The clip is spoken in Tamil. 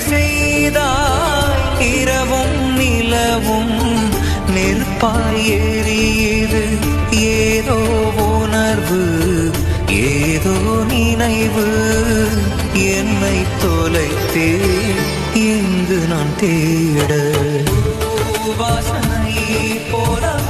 செய்தாய். இரவும் நிலவும் நிற்பாய் எரியுது ஏதோ உணர்வு ஏதோ நினைவு. என்னை தொலைத்தே இங்கு நான் தேட. வாசனை போல